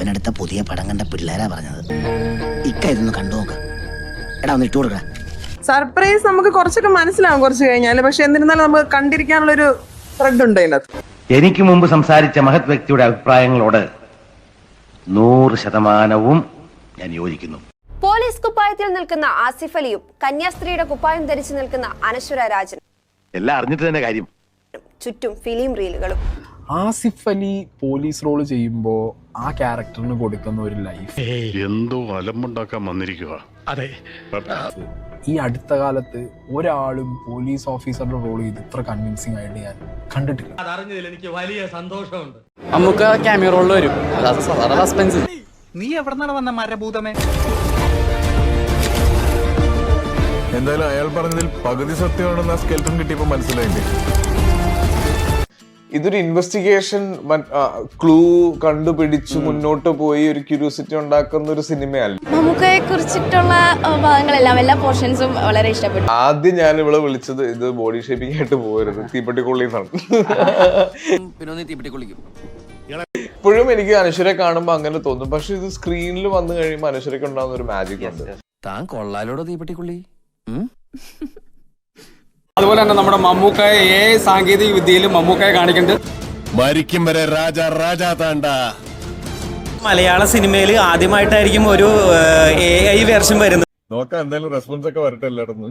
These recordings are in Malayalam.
തരാ പറഞ്ഞത്. ഇക്ക ഇതൊന്ന് കണ്ടു നോക്ക്. എടാ ഒന്ന് ഇട്ടു കൊടുക്കടാ. സർപ്രൈസ് നമുക്ക് കുറച്ചൊക്കെ മനസ്സിലാവും കുറച്ച് കഴിഞ്ഞാൽ പക്ഷെ എന്നിരുന്നാലും നമുക്ക് കണ്ടിരിക്കാനുള്ള ഒരു ത്രെഡ് ഉണ്ട് അതിനകത്ത്. എനിക്ക് മുമ്പ് സംസാരിച്ച മഹത് വ്യക്തിയുടെ അഭിപ്രായങ്ങളോട് നൂറ് ശതമാനവും ഞാൻ യോജിക്കുന്നു. പോലീസ് കുപ്പായത്തിൽ നിൽക്കുന്ന ആസിഫ് അലിയും കന്യാസ്ത്രീയുടെ കുപ്പായം ധരിച്ചു നിൽക്കുന്ന അനശ്വര രാജൻ എല്ലാം അറിഞ്ഞിട്ട് തന്നെ കാര്യം. ചുറ്റും ഫിലിം റീലുകളും. ആസിഫ് അലി പോലീസ് റോൾ ചെയ്യുമ്പോൾ ആ ക്യാരക്ടറിന് കൊടുക്കുന്ന ഒരു ലൈഫ് എന്തോ അലമ്പുണ്ടാക്കാൻ വന്നിരിക്കുക അതെ. ഈ അടുത്ത കാലത്ത് ഒരാളും പോലീസ് ഓഫീസറുടെ റോൾ ചെയ്ത് ഇത്ര കൺവിൻസിങ് ആയിട്ട് ഞാൻ കണ്ടിട്ടില്ല. അതറിഞ്ഞതിൽ എനിക്ക് വലിയ സന്തോഷമുണ്ട്. നമുക്ക് ക്യാമിയ റോളിൽ വരും. സാധാരണ സസ്പെൻസ് നീ എവിടെന്നാണ് വന്ന മരഭൂതമേ? എന്തായാലും അയാൾ പറഞ്ഞതിൽ പകുതി സത്യമാണെന്ന് ആ സ്കെൽട്ടൺ കിട്ടിയപ്പോ മനസ്സിലായില്ലേ? ഇതൊരു ഇൻവെസ്റ്റിഗേഷൻ ക്ലൂ കണ്ടുപിടിച്ച് മുന്നോട്ട് പോയി ഒരു ക്യൂരിയോസിറ്റി ഉണ്ടാക്കുന്ന ഒരു സിനിമയല്ല. മമ്മൂക്കയെ കുറിച്ചിട്ടുള്ള ഭാഗങ്ങളെല്ലാം എല്ലാ പോർഷൻസും വളരെ ഇഷ്ടപ്പെട്ടു. ആദ്യം ഞാൻ ഇവിടെ വിളിച്ചത് ഇത് ബോഡി ഷേപ്പിംഗ് ആയിട്ട് പോകരുത് തീപ്പെട്ടിക്കൊള്ളി എന്നാണ് ഇപ്പോഴും എനിക്ക് അനശ്വരെ കാണുമ്പോൾ അങ്ങനെ തോന്നും. പക്ഷെ ഇത് സ്ക്രീനിൽ വന്നു കഴിയുമ്പോൾ അനശ്വരയ്ക്ക് ഉണ്ടാകുന്ന ഒരു മാജിക് ഉണ്ട്. താൻ കൊള്ളാലോടോ തീപ്പെട്ടി കുള്ളി അതുപോലെ തന്നെ നമ്മുടെ മമ്മൂക്കായ ഏ സാങ്കേതിക വിദ്യയിൽ മമ്മൂക്കായ കാണിക്കുന്നുണ്ട്. മരിക്കും വരെ രാജ രാജാ താണ്ട. മലയാള സിനിമയിൽ ആദ്യമായിട്ടായിരിക്കും ഒരു എ ഐ വേർഷൻ വരുന്നത്. നോക്കാം എന്തായാലും റെസ്പോൺസ് ഒക്കെ വരട്ടെ അല്ലെങ്കിലും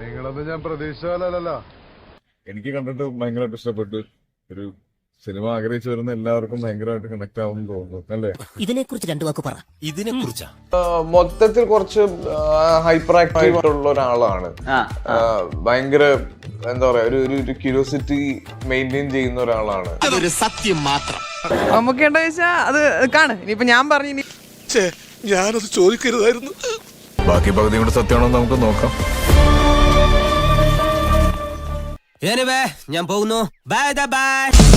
നിങ്ങളൊന്നും ഞാൻ പ്രതീക്ഷിച്ചാലല്ല എനിക്ക് കണ്ടിട്ട് ഭയങ്കരമായിട്ട് ഇഷ്ടപ്പെട്ടു. ഒരു സിനിമ ആഗ്രഹിച്ചു വരുന്ന എല്ലാവർക്കും ഭയങ്കരമായിട്ട് കണക്ട് ആവും തോന്നുന്നു. അല്ലേ? ഇതിനെ കുറിച്ച് രണ്ടു വാക്ക് പറ. ഇതിനെ കുറിച്ചാ മൊത്തത്തിൽ കുറച്ച് ഹൈപ്പർ ആക്റ്റീവ് ആയിട്ടുള്ള ഒരാളാണ് ഭയങ്കര എന്താ പറയാ ഒരു ഒരു- ക്യൂരിയോസിറ്റി മെയിന്റെയിൻ ചെയ്യുന്ന ഒരാളാണ്. അതൊരു സത്യം മാത്രം. നമുക്ക് എന്താ വെച്ചാ അത് കാണ്. ഇനിയിപ്പൊ ഞാൻ പറഞ്ഞു ഇനി ഞാനത് ചോദിക്കരുതായിരുന്നു. ബാക്കി പകുതി കൂടെ സത്യമാണോ നമുക്ക് നോക്കാം. ഞാൻ പോകുന്നു. Bye bye